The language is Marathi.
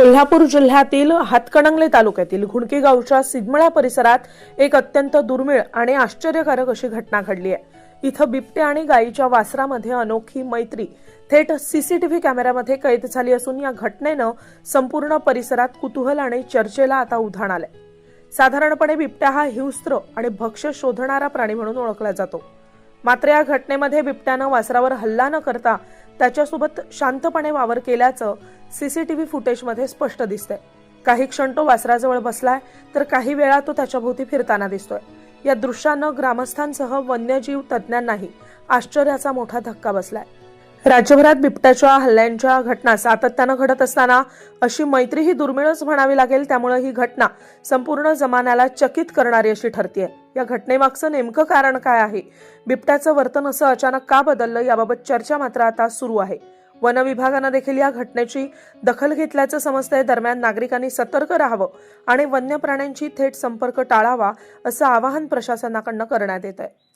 कोल्हापूर जिल्ह्यातील हातकणंगले तालुक्यातील घुणकी गावच्या सिगमळा परिसरात एक अत्यंत दुर्मिळ आणि आश्चर्यकारक अशी घटना घडली आहे. इथं बिबटे आणि गायीच्या वासरामध्ये अनोखी मैत्री थेट सीसीटीव्ही कॅमेऱ्यामध्ये कैद झाली असून या घटनेनं संपूर्ण परिसरात कुतूहल आणि चर्चेला आता उधाण आलंय. साधारणपणे बिबट्या हा हिंस्त्र आणि भक्ष्य शोधणारा प्राणी म्हणून ओळखला जातो. मात्र या घटनेमध्ये बिबट्यानं वासरावर हल्ला न करता त्याच्यासोबत शांतपणे वावर केल्याचं सीसीटीव्ही फुटेजमध्ये स्पष्ट दिसतंय. काही क्षण तो वासराजवळ बसलाय तर काही वेळा तो त्याच्याभोवती फिरताना दिसतोय. या दृश्यानं ग्रामस्थांसह वन्यजीव तज्ज्ञांनाही आश्चर्याचा मोठा धक्का बसलाय. राज्यभरात बिबट्याच्या हल्ल्यांच्या घटना सातत्यानं घडत असताना अशी मैत्री ही दुर्मिळच म्हणावी लागेल त्यामुळे ही घटना संपूर्ण जमान्याला चकित करणारी अशी ठरतीये. या घटनेमागचं नेमकं कारण काय आहे? बिबट्याचं वर्तन असं अचानक का बदललं? याबाबत चर्चा मात्र आता सुरू आहे. वन विभागानं देखील या घटनेची दखल घेतल्याचं समजतंय. दरम्यान नागरिकांनी सतर्क राहावं आणि वन्य प्राण्यांची थेट संपर्क टाळावा असं आवाहन प्रशासनाकडनं करण्यात येत आहे